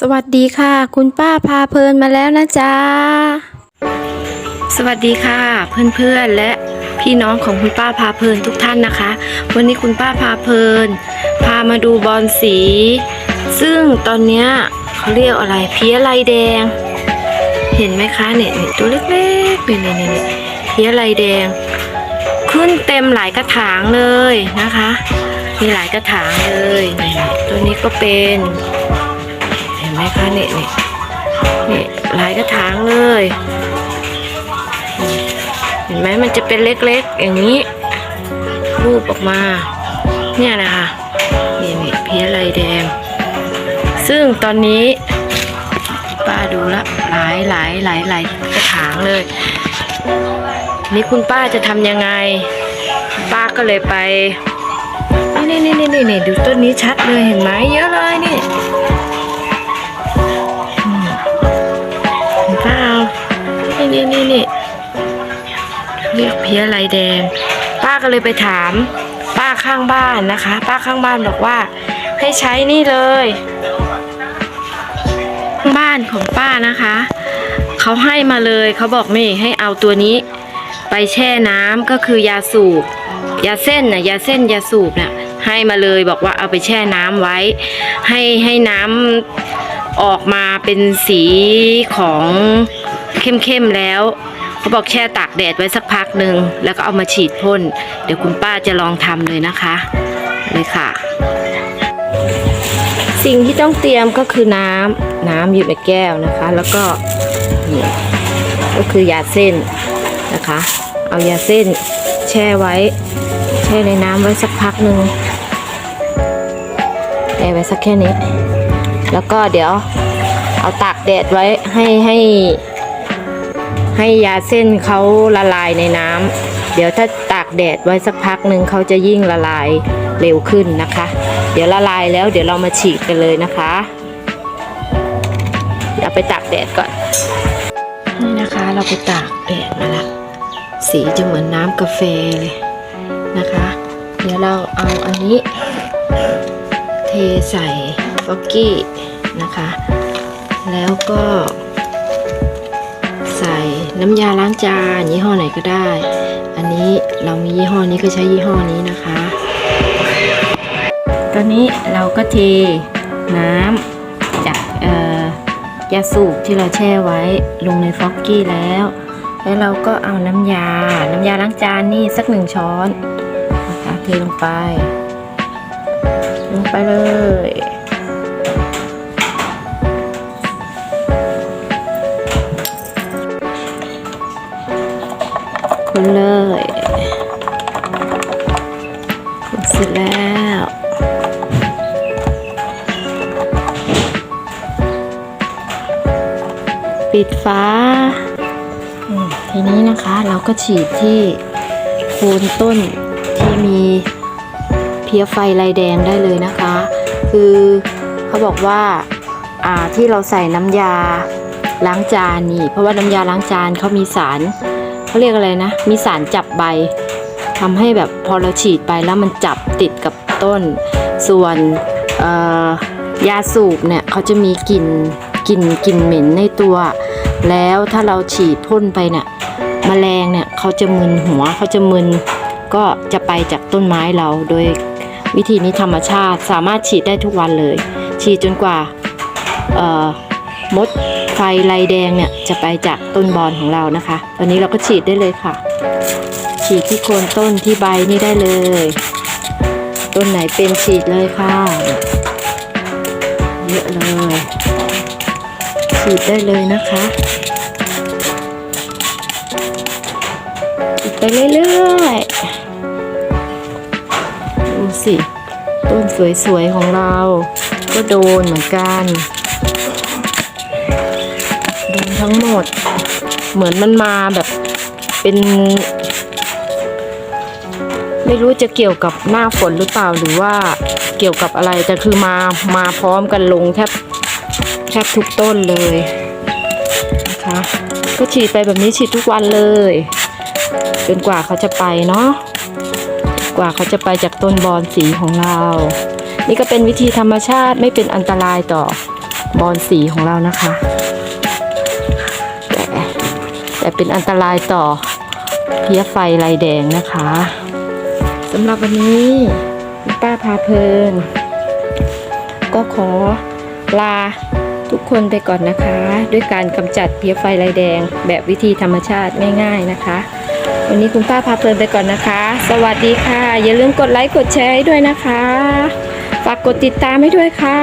สวัสดีค่ะ คุณป้าพาเพลินมาแล้วนะจ๊ะ สวัสดีค่ะ เพื่อนๆและพี่น้องของคุณป้าพาเพลินทุกท่านนะคะ วันนี้คุณป้าพาเพลิน พามาดูบอลสี ซึ่งตอนเนี้ยเขาเรียกอะไรเพี้ยลายแดง เห็นไหมคะเนี่ยเนี่ยตัวเล็กๆเนี่ยเนี่ยเนี่ยเนี่ยเพี้ยลายแดง ขึ้นเต็มหลายกระถางเลยนะคะ มีหลายกระถางเลย ตัวนี้ก็เป็น ไหมคะเนี่ยเนี่ยเนี่ยหลายกระถางเลย เห็นไหมมันจะเป็นเล็กๆ อย่างนี้ รูปออกมา เนี่ยนะคะนี่นี่เพี้ยลายแดง ซึ่งตอนนี้ป้าดูละหลายหลายหลายหลายกระถางเลย นี่คุณป้าจะทำยังไง ป้าก็เลยไปนี่นี่นี่นี่นี่ดูต้นนี้ชัดเลยเห็นไหมเยอะเลยนี่ นี่นี่นี่นี่เรียกเพี้ยลายแดง ป้าก็เลยไปถาม ป้าข้างบ้านนะคะ ป้าข้างบ้านบอกว่า ให้ใช้นี่เลย บ้านของป้านะคะ เขาให้มาเลยเขาบอกนี่ให้เอาตัวนี้ ไปแช่น้ำก็คือยาสูบ ยาเส้นน่ะยาเส้นยาสูบน่ะให้มาเลยบอกว่าเอาไปแช่น้ำไว้ ให้ให้น้ำออกมาเป็นสีของ เข้มๆแล้วเขาบอกแช่ตากแดดไว้สักพักหนึ่งแล้วก็เอามาฉีดพ่น เดี๋ยวคุณป้าจะลองทำเลยนะคะเลยค่ะ สิ่งที่ต้องเตรียมก็คือน้ำน้ำอยู่ในแก้วนะคะ แล้วก็นี่ก็คือยาเส้นนะคะ เอายาเส้นแช่ไว้ แช่ในน้ำไว้สักพักหนึ่งแช่ไว้สักแค่นี้ แล้วก็เดี๋ยวเอาตากแดดไว้ให้ให้ ให้ยาเส้นเขาละลายในน้ำเดี๋ยวถ้าตากแดดไว้สักพักหนึ่งเขาจะยิ่งละลายเร็วขึ้นนะคะ เดี๋ยวละลายแล้วเดี๋ยวเรามาฉีดกันเลยนะคะเดี๋ยวไปตากแดดก่อน นี่นะคะเราไปตากแดดมาละสีจะเหมือนน้ำกาแฟเลยนะคะ เดี๋ยวเราเอาอันนี้ เทใส่ฟอกกี้นะคะ แล้วก็ น้ำยาล้างจานยี่ห้อไหนก็ได้ อันนี้เรามียี่ห้อนี้ก็ใช้ยี่ห้อนี้นะคะ ตอนนี้เราก็เทน้ำจากยาสูบที่เราแช่ไว้ลงในฟอกกี้แล้ว แล้วเราก็เอาน้ำยา น้ำยาล้างจานนี่สักหนึ่งช้อนนะคะเทลงไป ลงไปเลย เลยเสร็จแล้วปิดฟ้า ทีนี้นะคะเราก็ฉีดที่โคนต้นที่มีเพี้ยไฟลายแดงได้เลยนะคะ คือเขาบอกว่าอ่าที่เราใส่น้ำยาล้างจานนี่ เพราะว่าน้ำยาล้างจานเขามีสาร เขาเรียกอะไรนะ มีสารจับใบทำให้แบบพอเราฉีดไปแล้วมันจับติดกับต้น ส่วนยาสูบเนี่ยเขาจะมีกลิ่นกลิ่นกลิ่นเหม็นในตัว แล้วถ้าเราฉีดพ่นไปเนี่ยแมลงเนี่ยเขาจะมึนหัวเขาจะมึนก็จะไปจากต้นไม้เราโดยวิธีนี้ธรรมชาติสามารถฉีดได้ทุกวันเลย ฉีดจนกว่า มดไฟลายแดงเนี่ยจะไปจากต้นบอนของเรานะคะ ตอนนี้เราก็ฉีดได้เลยค่ะ ฉีดที่โคนต้นที่ใบนี่ได้เลย ต้นไหนเป็นฉีดเลยค่ะ เยอะเลย ฉีดได้เลยนะคะฉีดไปเรื่อยๆ ดูสิ ต้นสวยๆของเรา ก็โดนเหมือนกัน ดนทั้งหมด เหมือนมันมาแบบเป็น ไม่รู้จะเกี่ยวกับหน้าฝนหรือเปล่าหรือว่าเกี่ยวกับอะไรแต่คือมามาพร้อมกันลงแทบแทบทุกต้นเลยนะคะก็ฉีดไปแบบนี้ฉีดทุกวันเลยจนกว่าเขาจะไปเนาะกว่าเขาจะไปจากต้นบอนสีของเรา นี่ก็เป็นวิธีธรรมชาติไม่เป็นอันตรายต่อบอนสีของเรานะคะ แต่เป็นอันตรายต่อเพี้ยไฟลายแดงนะคะสำหรับวันนี้คุณป้าพาเพลิน ก็ขอลาทุกคนไปก่อนนะคะ ด้วยการกำจัดเพี้ยไฟลายแดง แบบวิธีธรรมชาติง่ายๆนะคะ วันนี้คุณป้าพาเพลินไปก่อนนะคะ สวัสดีค่ะ อย่าลืมกดไลค์กดแชร์ให้ด้วยนะคะ ฝากกดติดตามให้ด้วยค่ะ